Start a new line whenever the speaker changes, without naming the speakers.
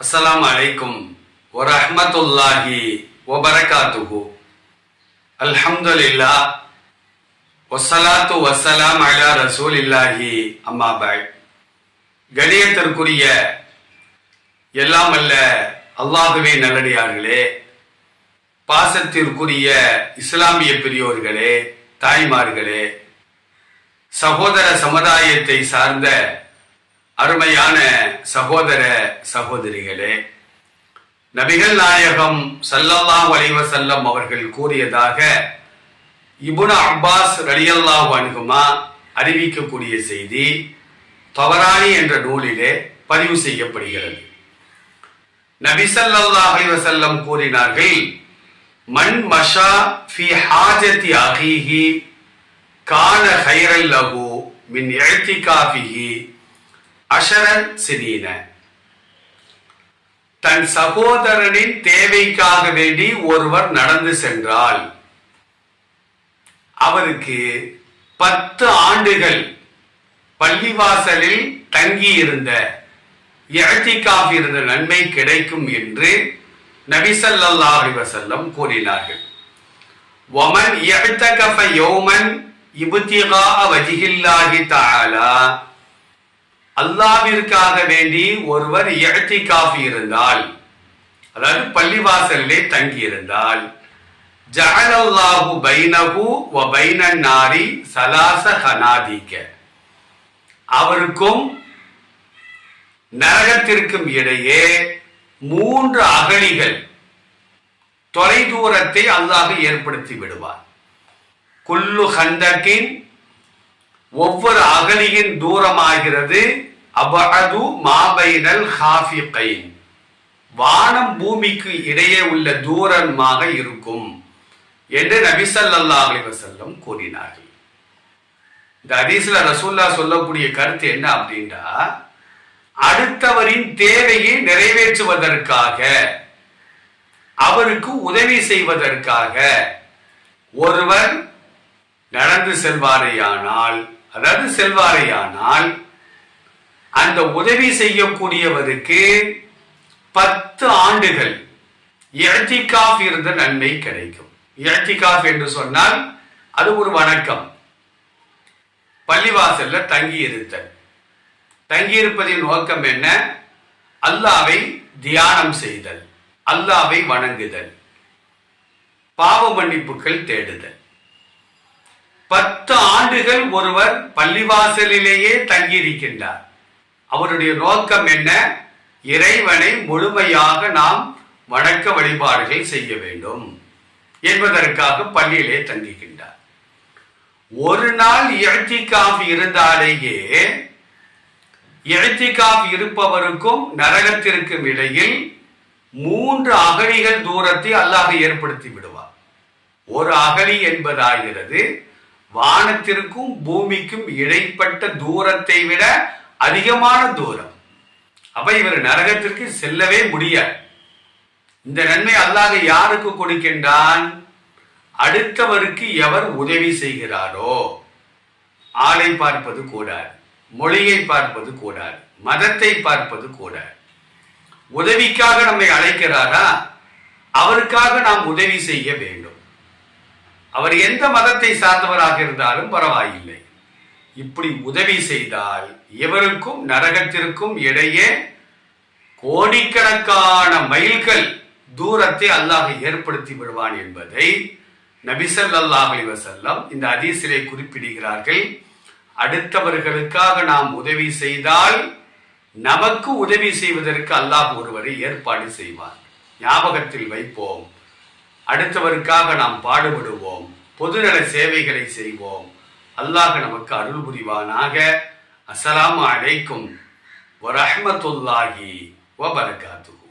அஸ்லாம் அலைக்கும் வரஹ்மத்துல்லாஹி வபரகாத்துஹு அல்ஹம்துலில்லாஹ் வஸ்ஸலாத்து வஸ்ஸலாம் அலா ரசூல் இல்லாஹி அம்மாபாய் கணியத்திற்குரிய எல்லாம் அல்ல அல்லாஹுவே நல்லடியார்களே பாசத்திற்குரிய இஸ்லாமிய பெரியோர்களே தாய்மார்களே சகோதர சமுதாயத்தை சார்ந்த அருமையான சகோதர சகோதரிகளே நபிகள் நாயகம் சல்லல்லாஹ் அலைஹி செல்லம் அவர்கள் கூறியதாக இபுன அப்பாஸ் ரலியல்லாஹ் அணுகுமா அறிவிக்கக்கூடிய செய்தி தவறானி என்ற நூலிலே பதிவு செய்யப்படுகிறது. நபி ஸல்லல்லாஹு அலைஹி செல்லம் கூறினார்கள் மன் மஷா ஃபி ஹாஜதி அகிஹி கான ஹைரல் லகு மின் இழ்திகாஃபிஹி அஷரன் சிதீன. தன் சகோதரனின் தேவைக்காக வேண்டி ஒருவர் நடந்து சென்றால் அவருக்கு பத்து ஆண்டுகள் பள்ளிவாசலில் தங்கி இருந்த இழத்திக்காக இருந்த நன்மை கிடைக்கும் என்று நபிசல்லா அலிவசல்லம் கூறினார்கள். ஒமன் இழத்தகஃப யோமன் இபுத்திகா வஜிஹில்லாஹி தாலா அல்லாவிற்காக வேண்டி ஒருவர் இழத்திக்காஃபி இருந்தால் அதாவது பள்ளிவாசலிலே தங்கி இருந்தால் ஜஅலல்லாஹு பைனஹு வ பைனன் நாரி சலாச ஹனாதிக அவருக்கும் நரகத்திற்கும் இடையே மூன்று அகழிகள் தொலைதூரத்தை அல்லாஹ் ஏற்படுத்தி விடுவார். குல்லு ஹந்தக்கின் ஒவ்வொரு அகலியின் தூரமாகிறது. அபது மாபைனல் ஹாஃபிகை வானம் பூமிக்கு இடையே உள்ள தூரமாக இருக்கும் என்று நபிசல்லாஹ் அலைஹி வஸல்லம் கூறினார்கள். இந்த ஹதீஸ்ல ரசூல்லா சொல்லக்கூடிய கருத்து என்ன அப்படின்னா அடுத்தவரின் தேவையை நிறைவேற்றுவதற்காக அவருக்கு உதவி செய்வதற்காக ஒருவர் நடந்து செல்வாரையானால் அதாவது செல்வாரையானால் அந்த உதவி செய்யக்கூடியவருக்கு பத்து ஆண்டுகள் இழத்திகாஃப் இருந்த நன்மை கிடைக்கும். இழத்திகாஃப் என்று சொன்னால் அது ஒரு வணக்கம். பள்ளிவாசல்ல தங்கி இருத்தல் நோக்கம் என்ன? அல்லாவை தியானம் செய்தல். அல்லாவை வணங்குதல். பாவ மன்னிப்புகள் தேடுதல். பத்து ஆண்டுகள் ஒருவர் பள்ளிவாசலிலேயே தங்கியிருக்கின்றார். அவருடைய நோக்கம் என்ன? இறைவனை முழுமையாக நாம் வணக்க வழிபாடுகள் செய்ய வேண்டும் என்பதற்காக பள்ளியிலே தங்குகின்றார் ஒரு நாள் இழத்திக்காஃப் இருந்தாலேயே இழத்திக்காஃப் இருப்பவருக்கும் நரகத்திற்கும் இடையில் மூன்று அகழிகள் தூரத்தை அல்லாஹ் ஏற்படுத்தி விடுவார் ஒரு அகழி என்பதாகிறது வானத்திற்கும் பூமிக்கும் இடைப்பட்ட தூரத்தை விட அதிகமான தூரம். அப்ப இவர் நரகத்திற்கு செல்லவே முடியாது. இந்த நன்மை அல்லாத யாருக்கு கொடுக்கின்றான்? அடுத்தவருக்கு எவர் உதவி செய்கிறாரோ? ஆளை பார்ப்பது கூடாது மொழியை பார்ப்பது கூடாது மதத்தை பார்ப்பது கூடாது. உதவிக்காக நம்மை அழைக்கிறாரா? அவருக்காக நாம் உதவி செய்ய வேண்டும். அவர் எந்த மதத்தை சார்ந்தவராக இருந்தாலும் பரவாயில்லை. இப்படி உதவி செய்தால் இவருக்கும் நரகத்திற்கும் இடையே கோடிக்கணக்கான மைல்கள் தூரத்தை அல்லாஹ் ஏற்படுத்தி விடுவான் என்பதை நபிசல்லாஹ் அலி வசல்லம் இந்த அதிசிலை குறிப்பிடுகிறார்கள். அடுத்தவர்களுக்காக நாம் உதவி செய்தால் நமக்கு உதவி செய்வதற்கு அல்லாஹ் ஒருவரை ஏற்பாடு செய்வார் ஞாபகத்தில் வைப்போம். அடுத்தவருக்காக நாம் பாடுபடுவோம். பொதுநல சேவைகளை செய்வோம். அல்லாஹ் நமக்கு அருள் புரிவானாக. அஸ்லாம் அலைக்கும். வரஹ்மத்துல்லாஹி வபரகாத்து